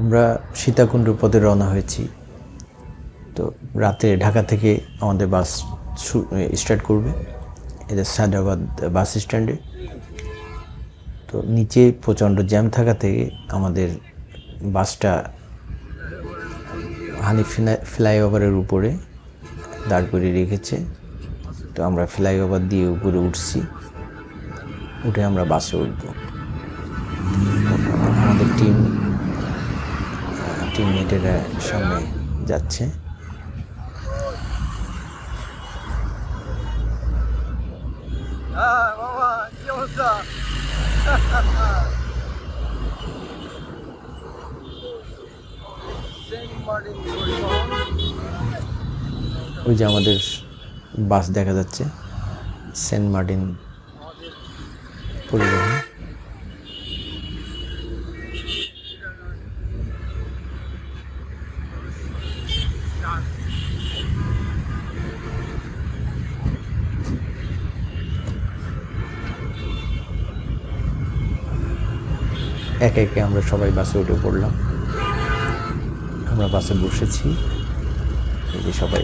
আমরা সীতাকুণ্ড পথে রওনা হয়েছি। তো রাতে ঢাকা থেকে আমাদের বাস স্টার্ট করবে। এদের সায়দাবাদ বাস স্ট্যান্ডে। তো নিচে প্রচণ্ড জ্যাম থাকা থেকে আমাদের বাসটা হানি ফ্লাইওভারের উপরে দাঁড় করিয়ে রেখেছে। তো আমরা ফ্লাইওভার দিয়ে উপরে উঠছি। উঠে আমরা বাসে উঠব। আমাদের টিম টিমমেটেরা সামনে যাচ্ছে। ওই যে আমাদের বাস দেখা যাচ্ছে সেন্ট মার্টিন একে একে আমরা সবাই বাসে উঠে পড়লাম। আমরা বাসে বসেছি। যে সবাই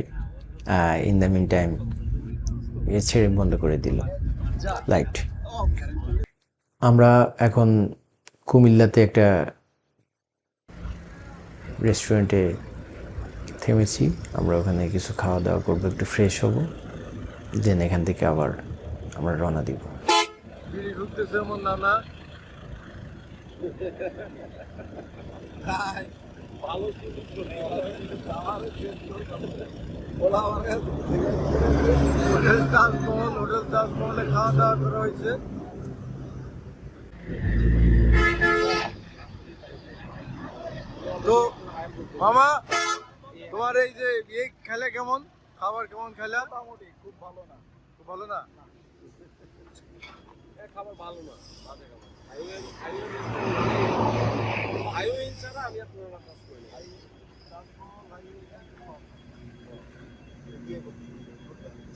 ইন দ্য মিন টাইম এ ছেড়ে বন্ধ করে দিল। লাইট আমরা এখন কুমিল্লাতে একটা রেস্টুরেন্টে থেমেছি। আমরা ওখানে কিছু খাওয়া দাওয়া করব, একটু ফ্রেশ হব। দেন এখান থেকে আবার আমরা রওনা দিব। হোটেল তাজমহল হোটেল তাজমহলে খাওয়া দাওয়া করা হয়েছে তো মামা তোমার এই যে খেলে কেমন? খাবার কেমন খেলা? মোটামুটি খুব ভালো না। খুব ভালো না? খাবার ভালো না বাজে খাবার। হাইওয়ে ছাড়া আমি আর পুরোনো কাজ করি